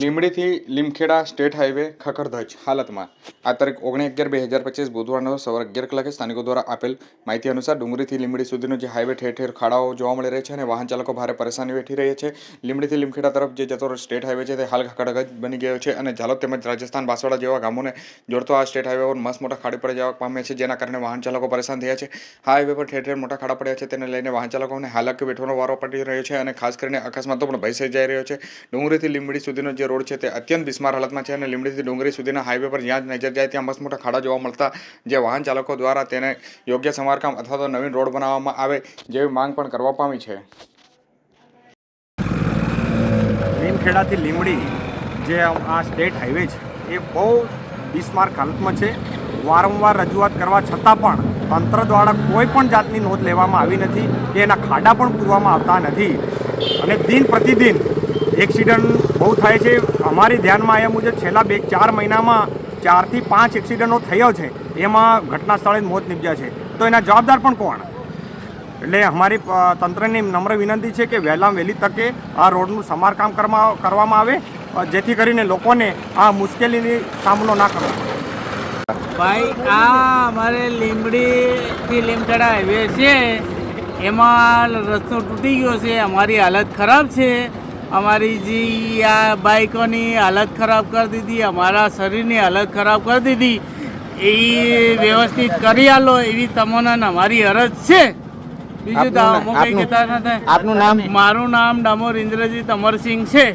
લીંબડીથી Limkheda state highway ખખડધજ હાલતમાં. આ તારીખ ઓગણી અગિયાર બે હજાર પચીસ બુધવારનો સવારે અગિયાર કલાકે સ્થાનિકો દ્વારા આપેલ માહિતી અનુસાર ડુંગરીથી લીમડી સુધીનો જે હાઈવે ઠેર ઠેર ખાડાઓ જોવા મળી રહ્યા છે અને વાહન ચાલકો ભારે પરેશાની વેઠી રહ્યા છે. લીમડીથી લીમખેડા તરફ જે જતો સ્ટેટ હાઈવે છે તે હાલ ખખડધજ બની ગયો છે અને ઝાલોદ તેમજ રાજસ્થાન બાંસવાડા જેવા ગામોને જોડતો આ સ્ટેટ હાઈવે પર મસ્ત મોટા ખાડી પડી જવા પામે છે જેના કારણે વાહન ચાલકો પરેશાન થયા છે. હાઈવે પર ઠેર ઠેર મોટા ખાડા પડ્યા છે તેને લઈને વાહન ચાલકોને હાલાકી વેઠવાનો વારો પડી રહ્યો છે અને ખાસ કરીને અકસ્માતો પણ ભયસાઈ જઈ રહ્યો છે. ડુંગરીથી લીમડી સુધીનો જે રોડ છે તે અત્યંત બિસ્માર હાલતમાં છે અને લીમડીથી ડુંગરી સુધીના હાઈવે પર જ્યાં નજર જાય ત્યાં મસ્ત મોટા ખાડા જોવા મળતા જે વાહન ચાલકો દ્વારા તેને યોગ્ય સમારકામ અથવા તો નવીન રોડ બનાવવામાં આવે જેવી માંગ પણ કરવા પામી છે. લીમખેડાથી લીમડી જે આ સ્ટેટ હાઈવે છે, એ બહુ બિસ્માર્ક હાલતમાં છે. વારંવાર રજૂઆત કરવા છતાં પણ તંત્ર દ્વારા કોઈ પણ જાતની નોંધ લેવામાં આવી નથી કે એના ખાડા પણ પૂરવામાં આવતા નથી. અને દિન પ્રતિદિન એક્સિડન્ટ બહુ થાય છે. અમારી ધ્યાનમાં આવ્યા મુજબ છેલ્લા બે, ચાર મહિનામાં ચારથી પાંચ એક્સિડન્ટો થયો છે. એમાં ઘટના સ્થળે મોત નિપજ્યા છે. તો એના જવાબદાર પણ કોણ? એટલે અમારી તંત્રની નમ્ર વિનંતી છે કે વહેલા વહેલી તકે આ રોડનું સમારકામ કરવા- કરવામાં આવે જેથી કરીને લોકોને આ મુશ્કેલીની સામનો ના કરવો ભાઈ, આ અમારે લીમડીથી લીમખેડા હાઈવે છે. એમાં રસ્તો તૂટી ગયો છે. અમારી હાલત ખરાબ છે. અમારી જે આ બાઇકોની હાલત ખરાબ કરી દીધી અમારા શરીરની હાલત ખરાબ કરી દીધી એ વ્યવસ્થિત કરી આલો એવી તમને અમારી અરજ છે. બીજું તો અમુક કંઈ કહેતા નથી. આપનું નામ? મારું નામ ડામોર ઇન્દ્રજીત અમરસિંહ છે.